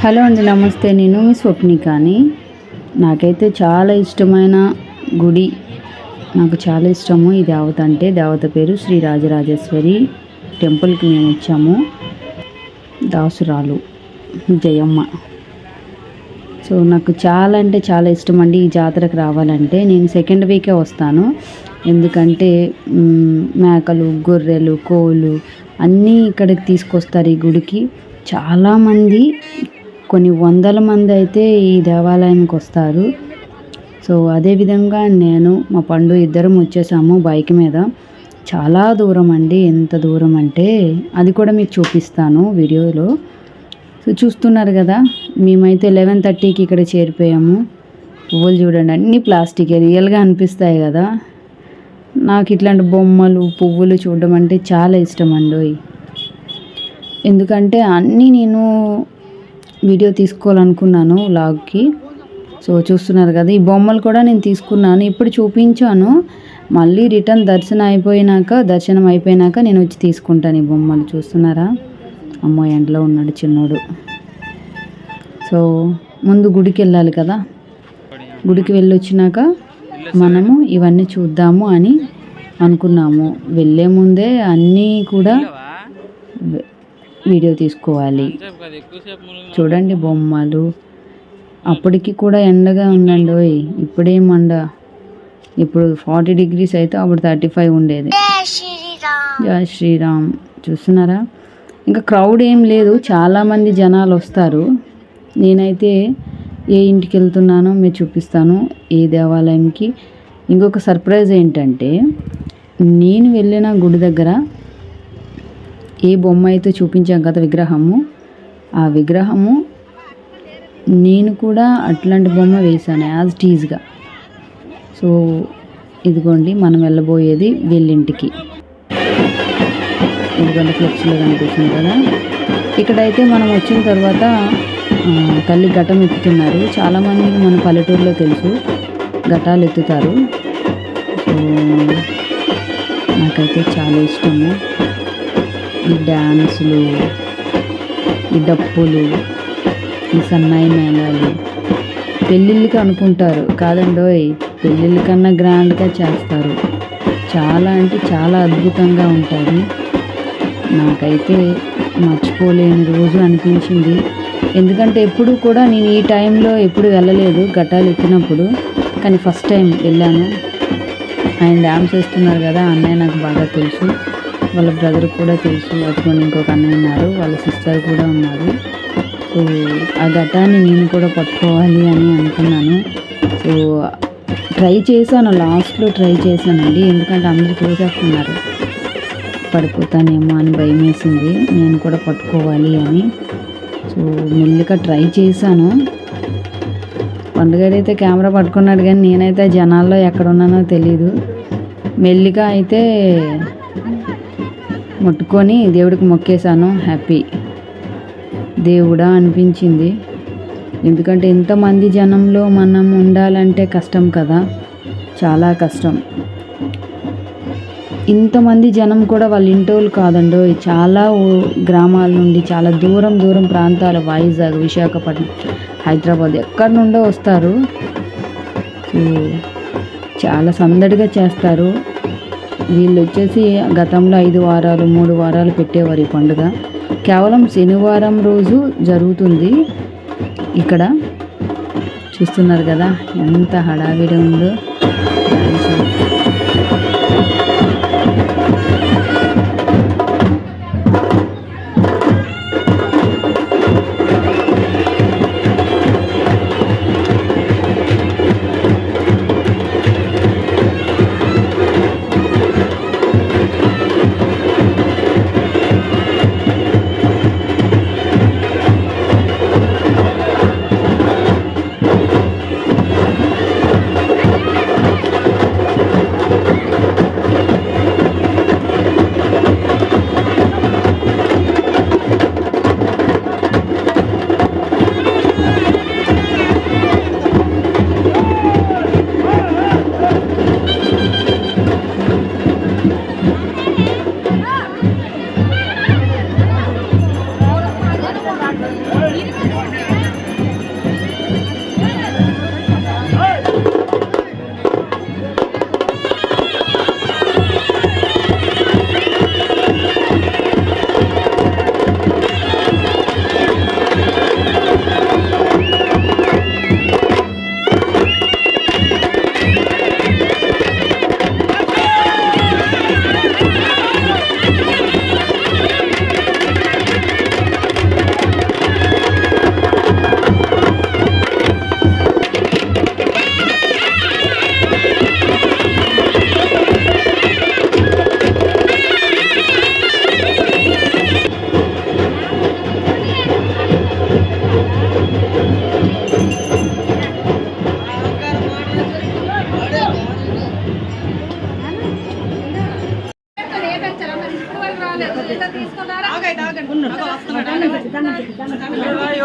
Hello అండి నమస్తే. నేను మీ స్వప్ని కానీ నాకైతే చాలా ఇష్టమైన గుడి. నాకు చాలా ఇష్టము. ఈ దేవత అంటే దేవత పేరు శ్రీ రాజరాజేశ్వరి టెంపుల్కి మేము వచ్చాము. దాసురాలు జయమ్మ. సో నాకు చాలా అంటే చాలా ఇష్టం అండి ఈ జాతరకు రావాలంటే. నేను సెకండ్ వీకే వస్తాను. ఎందుకంటే మేకలు గొర్రెలు కోళ్ళు అన్నీ ఇక్కడికి తీసుకొస్తారు ఈ గుడికి. చాలామంది కొన్ని వందల మంది అయితే ఈ దేవాలయానికి వస్తారు. సో అదేవిధంగా నేను మా పండు ఇద్దరం వచ్చేసాము బైక్ మీద. చాలా దూరం అండి. ఎంత దూరం అంటే అది కూడా మీకు చూపిస్తాను వీడియోలో. సో చూస్తున్నారు కదా మేమైతే లెవెన్ థర్టీకి ఇక్కడ చేరిపోయాము. పువ్వులు చూడండి అన్నీ ప్లాస్టిక్ రియల్గా అనిపిస్తాయి కదా. నాకు ఇట్లాంటి బొమ్మలు పువ్వులు చూడడం అంటే చాలా ఇష్టం అండి. ఎందుకంటే అన్నీ నేను వీడియో తీసుకోవాలనుకున్నాను వ్లాగ్కి సో చూస్తున్నారు కదా ఈ బొమ్మలు కూడా నేను తీసుకున్నాను. ఇప్పుడు చూపించాను. మళ్ళీ రిటర్న్ దర్శనం అయిపోయినాక దర్శనం అయిపోయినాక నేను వచ్చి తీసుకుంటాను ఈ బొమ్మలు. చూస్తున్నారా? అమ్మో ఎండలో ఉన్నాడు చిన్నోడు. సో ముందు గుడికి వెళ్ళాలి కదా. గుడికి వెళ్ళొచ్చినాక మనము ఇవన్నీ చూద్దాము అని అనుకున్నాము. వెళ్ళే ముందే అన్నీ కూడా వీడియో తీసుకోవాలి. చూడండి బొమ్మలు. అప్పటికి కూడా ఎండగా ఉందండి ఓయ్. ఇప్పుడేం ఫార్టీ డిగ్రీస్ అయితే అప్పుడు థర్టీ ఫైవ్ ఉండేది. జై శ్రీరామ్. చూస్తున్నారా? ఇంకా క్రౌడ్ ఏం లేదు. చాలామంది జనాలు వస్తారు. నేనైతే ఏ ఇంటికి వెళ్తున్నానో మీరు చూపిస్తాను. ఏ దేవాలయంకి. ఇంకొక సర్ప్రైజ్ ఏంటంటే నేను వెళ్ళిన గుడి దగ్గర ఏ బొమ్మ అయితే చూపించాం కదా విగ్రహము. ఆ విగ్రహము నేను కూడా అట్లాంటి బొమ్మ వేశాను యాజ్ టీజ్గా సో ఇదిగోండి మనం వెళ్ళబోయేది వీళ్ళింటికి. ఇదిగోండి ఫ్లెక్స్లో కనిపిస్తుంది కదా. ఇక్కడైతే మనం వచ్చిన తర్వాత తల్లి ఘటం ఎత్తుతున్నారు చాలామందికి మన పల్లెటూరులో తెలుసు ఘటాలు ఎత్తుతారు సో నాకైతే చాలా ఇష్టము. ఈ డ్యాన్సులు ఈ డప్పులు ఈ సన్నాయి మేళాలు. పెళ్ళిళ్ళకి అనుకుంటారు. కాదండోయ్ పెళ్ళిళ్ళ కన్నా గ్రాండ్గా చేస్తారు. చాలా అంటే చాలా అద్భుతంగా ఉంటుంది నాకైతే మర్చిపోలేని రోజు అనిపించింది. ఎందుకంటే ఎప్పుడు కూడా నేను ఈ టైంలో ఎప్పుడు వెళ్ళలేదు ఘటాలు ఎత్తినప్పుడు కానీ ఫస్ట్ టైం వెళ్ళాను. ఆయన డ్యాన్స్ వేస్తున్నారు కదా అన్నయ్య నాకు బాగా తెలుసు. వాళ్ళ బ్రదర్ కూడా తెలుసు. అటువంటి ఇంకొక అన్నయ్య ఉన్నారు. వాళ్ళ సిస్టర్ కూడా ఉన్నారు. సో ఆ ఘటాన్ని నేను కూడా పట్టుకోవాలి అని అనుకున్నాను. సో ట్రై చేశాను. లాస్ట్లో ట్రై చేశానండి. ఎందుకంటే అందరూ చూసేస్తున్నారు. పడిపోతానేమో అని భయం వేసింది నేను కూడా పట్టుకోవాలి అని. సో మెల్లిగా ట్రై చేశాను. పండుగడైతే కెమెరా పట్టుకున్నాడు కానీ నేనైతే జనాల్లో ఎక్కడ ఉన్నానో తెలీదు. మెల్లిగా అయితే ముట్టుకొని దేవుడికి మొక్కేశాను. హ్యాపీ దేవుడా అనిపించింది. ఎందుకంటే ఇంతమంది జనంలో మనం ఉండాలంటే కష్టం కదా. చాలా కష్టం. ఇంతమంది జనం కూడా వాళ్ళ ఇంటోళ్ళు కాదండో. చాలా గ్రామాల నుండి చాలా దూరం దూరం ప్రాంతాల వైజాగ్ విశాఖపట్నం హైదరాబాద్ ఎక్కడి నుండో వస్తారు. చాలా సందడిగా చేస్తారు. వీళ్ళు వచ్చేసి గతంలో ఐదు వారాలు మూడు వారాలు పెట్టేవారు ఈ పండుగ. కేవలం శనివారం రోజు జరుగుతుంది ఇక్కడ. చూస్తున్నారు కదా ఎంత హడావిడి ఉందో.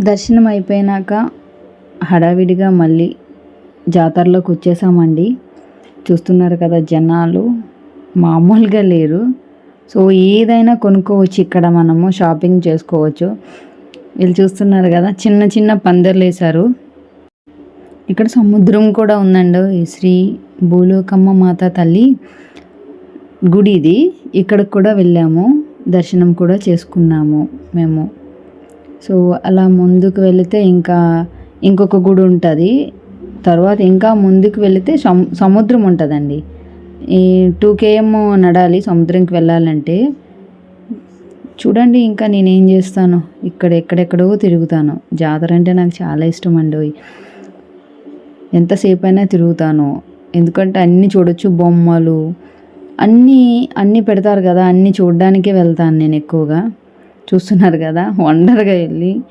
దర్శనం అయిపోయినాక హడావిడిగా మళ్ళీ జాతరలోకి వచ్చేసామండి. చూస్తున్నారు కదా జనాలు మామూలుగా లేరు. సో ఏదైనా కొనుక్కోవచ్చు ఇక్కడ మనము షాపింగ్ చేసుకోవచ్చు. వీళ్ళు చూస్తున్నారు కదా చిన్న చిన్న పందిర్లు వేశారు. ఇక్కడ సముద్రం కూడా ఉందండి. శ్రీ భూలోకమ్మ మాత తల్లి గుడి ఇది. ఇక్కడికి కూడా వెళ్ళాము. దర్శనం కూడా చేసుకున్నాము మేము. సో అలా ముందుకు వెళితే ఇంకా ఇంకొక గుడి ఉంటుంది. తర్వాత ఇంకా ముందుకు వెళితే సము సముద్రం ఉంటుందండి. ఈ టూ కేఎం నడాలి సముద్రంకి వెళ్ళాలంటే. చూడండి ఇంకా నేనేం చేస్తాను. ఇక్కడ ఎక్కడెక్కడో తిరుగుతాను. జాతర అంటే నాకు చాలా ఇష్టం అండి ఎంతసేపు అయినా తిరుగుతాను. ఎందుకంటే అన్నీ చూడొచ్చు బొమ్మలు. అన్నీ అన్నీ పెడతారు కదా అన్నీ చూడడానికే వెళ్తాను నేను ఎక్కువగా. చూస్తున్నారు కదా వండర్గా వెళ్ళి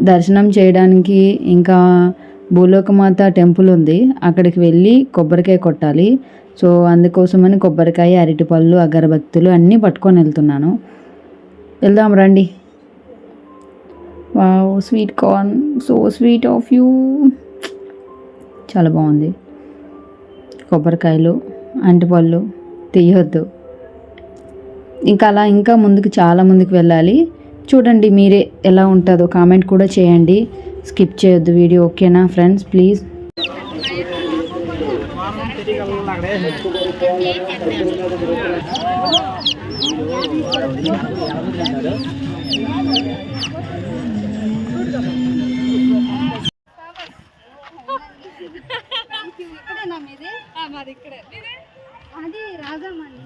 దర్శనం చేయడానికి ఇంకా భూలోకమాత టెంపుల్ ఉంది. అక్కడికి వెళ్ళి కొబ్బరికాయ కొట్టాలి. సో అందుకోసమని కొబ్బరికాయ అరటిపళ్ళు అగరబత్తులు అన్నీ పట్టుకొని వెళ్తున్నాను. వెళ్దాం రండి. Wow sweet corn. So sweet of you. చాలా బాగుంది. కొబ్బరికాయలు అంటిపళ్ళు తీయొద్దు. ఇంకా అలా ఇంకా ముందుకు చాలా ముందుకు వెళ్ళాలి. చూడండి మీరే ఎలా ఉంటుందో కామెంట్ కూడా చేయండి. స్కిప్ చేయొద్దు వీడియో ఓకేనా ఫ్రెండ్స్? ప్లీజ్. అది రాజమండి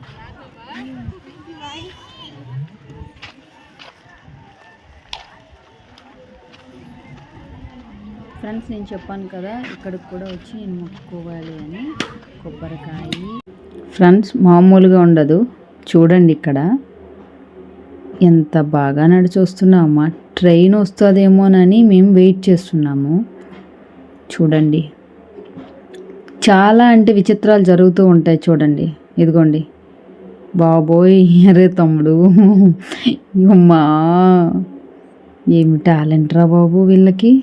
ఫ్రెండ్స్ నేను చెప్పాను కదా ఇక్కడికి కూడా వచ్చి నేను మొక్కుకోవాలి అని కొబ్బరికాయ. ఫ్రెండ్స్ మామూలుగా ఉండదు. చూడండి ఇక్కడ. ఎంత బాగా నడిచొస్తున్నామా ట్రైన్ వస్తుందేమోనని మేము వెయిట్ చేస్తున్నాము. చూడండి. చాలా అంటే విచిత్రాలు జరుగుతూ ఉంటాయి చూడండి. ఇదిగోండి. బాబోయ్ అరే తమ్ముడు. అమ్మా ఏమి టాలెంట్ రా బాబు వీళ్ళకి.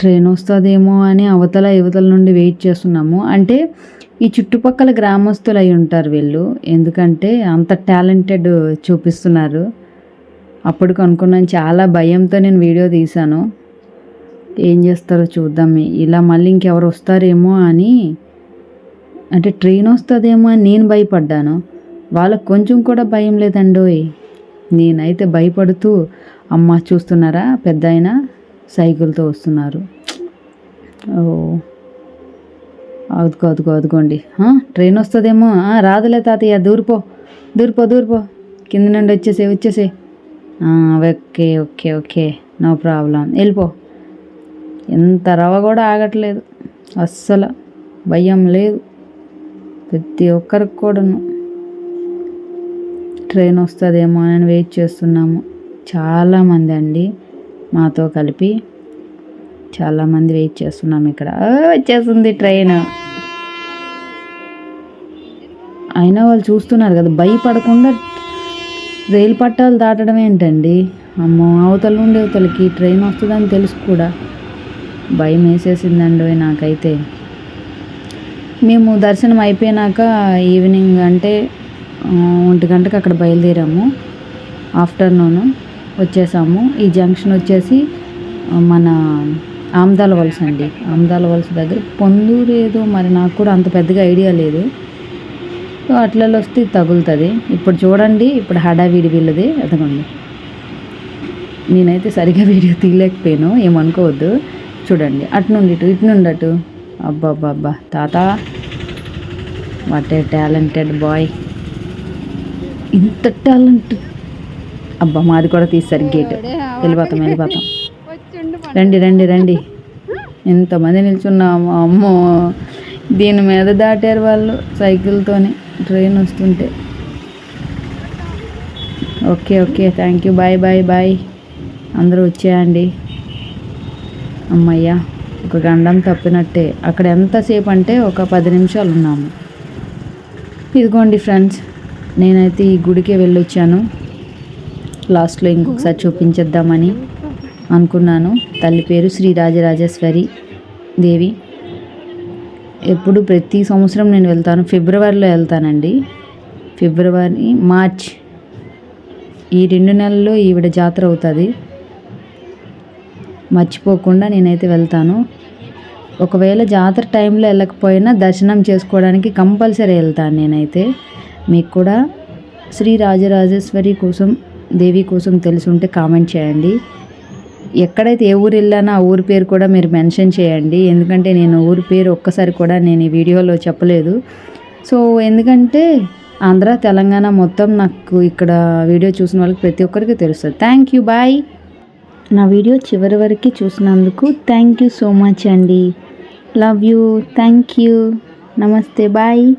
ట్రైన్ వస్తుందేమో అని అవతల యువతల నుండి వెయిట్ చేస్తున్నాము. అంటే ఈ చుట్టుపక్కల గ్రామస్తులు అయి ఉంటారు వీళ్ళు. ఎందుకంటే అంత టాలెంటెడ్ చూపిస్తున్నారు. అప్పుడు కనుక్కున్నాను చాలా భయంతో నేను వీడియో తీశాను. ఏం చేస్తారో చూద్దాం. ఇలా మళ్ళీ ఇంకెవరు వస్తారేమో అని అంటే ట్రైన్ వస్తుందేమో అని నేను భయపడ్డాను. వాళ్ళకు కొంచెం కూడా భయం లేదండోయ్. నేనైతే భయపడుతూ అమ్మ చూస్తున్నారా పెద్ద సైకిల్తో వస్తున్నారు. ఓ. అదుకో అదుకో అదుకోండి. ట్రైన్ వస్తుందేమో. రాదులే తాతయ్య దూరిపో దూరిపో దూరిపో. కింద నుండి వచ్చేసే వచ్చేసే okay okay okay. No problem. వెళ్ళిపో. ఎంత రవ కూడా ఆగట్లేదు. అస్సలు భయం లేదు. ప్రతి ఒక్కరికి కూడాను. ట్రైన్ వస్తుందేమో అని వెయిట్ చేస్తున్నాము. చాలామంది అండి. మాతో కలిపి చాలామంది వెయిట్ చేస్తున్నాం ఇక్కడ. వచ్చేస్తుంది ట్రైన్. అయినా వాళ్ళు చూస్తున్నారు కదా భయపడకుండా రైలు పట్టాలు దాటడం ఏంటండి? అమ్మో అవతల నుండి అవతలకి ట్రైన్ వస్తుందని తెలుసు కూడా. భయం వేసేసిందండి నాకైతే. మేము దర్శనం అయిపోయినాక ఈవినింగ్ అంటే ఒంటి గంటకు అక్కడ బయలుదేరాము. ఆఫ్టర్నూన్. వచ్చేసాము. ఈ జంక్షన్ వచ్చేసి మన ఆమ్దాల వలస అండి. ఆమ్దాల వలస దగ్గర. పొందూరు ఏదో మరి నాకు కూడా అంత పెద్దగా ఐడియా లేదు. సో అట్లలో వస్తే తగులుతుంది. ఇప్పుడు చూడండి ఇప్పుడు హడావిడి వీళ్ళది. అదగండి. నేనైతే సరిగా వీడియో తీయలేకపోయాను. ఏమనుకోవద్దు. చూడండి. అటు నుండి ఇటు ఇటు నుండి అటు. అబ్బా తాత వాట్ ఏ టాలెంటెడ్ బాయ్. ఇంత టాలెంట్ అబ్బా మాది కూడా తీస్తారు గేట్. వెళ్ళిపోతాం వెళ్ళిపోతాం. రండి రండి రండి. ఎంతమంది నిల్చున్నాము అమ్మో. దీని మీద దాటారు వాళ్ళు సైకిల్తోని ట్రైన్ వస్తుంటే. Okay okay. Thank you. Bye bye bye. అందరూ వచ్చేయండి. అమ్మయ్యా ఒక గండం తప్పినట్టే. అక్కడ ఎంతసేపు అంటే ఒక పది నిమిషాలు ఉన్నాము. ఇదిగోండి ఫ్రెండ్స్ నేనైతే ఈ గుడికే వెళ్ళొచ్చాను. లాస్ట్లో ఇంకొకసారి చూపించేద్దామని అనుకున్నాను. తల్లి పేరు శ్రీ రాజరాజేశ్వరి దేవి. ఎప్పుడు ప్రతి సంవత్సరం నేను వెళ్తాను. ఫిబ్రవరిలో వెళ్తానండి. ఫిబ్రవరి మార్చ్ ఈ రెండు నెలల్లో ఈవిడ జాతర అవుతుంది. మర్చిపోకుండా నేనైతే వెళ్తాను. ఒకవేళ జాతర టైంలో వెళ్ళకపోయినా దర్శనం చేసుకోవడానికి కంపల్సరీ వెళ్తాను నేనైతే. మీకు కూడా శ్రీ రాజరాజేశ్వరి కోసం దేవి కోసం తెలుసుంటే కామెంట్ చేయండి. ఎక్కడైతే ఏ ఊరు వెళ్ళానో ఆ ఊరి పేరు కూడా మీరు మెన్షన్ చేయండి. ఎందుకంటే నేను ఊరి పేరు ఒక్కసారి కూడా నేను ఈ వీడియోలో చెప్పలేదు. సో ఎందుకంటే ఆంధ్ర తెలంగాణ మొత్తం నాకు ఇక్కడ వీడియో చూసిన వాళ్ళకి ప్రతి ఒక్కరికి తెలుస్తుంది. Thank you. బాయ్. నా వీడియో చివరి వరకు చూసినందుకు థ్యాంక్ యూ సో మచ్ అండి. Love you. Thank you. నమస్తే. బాయ్.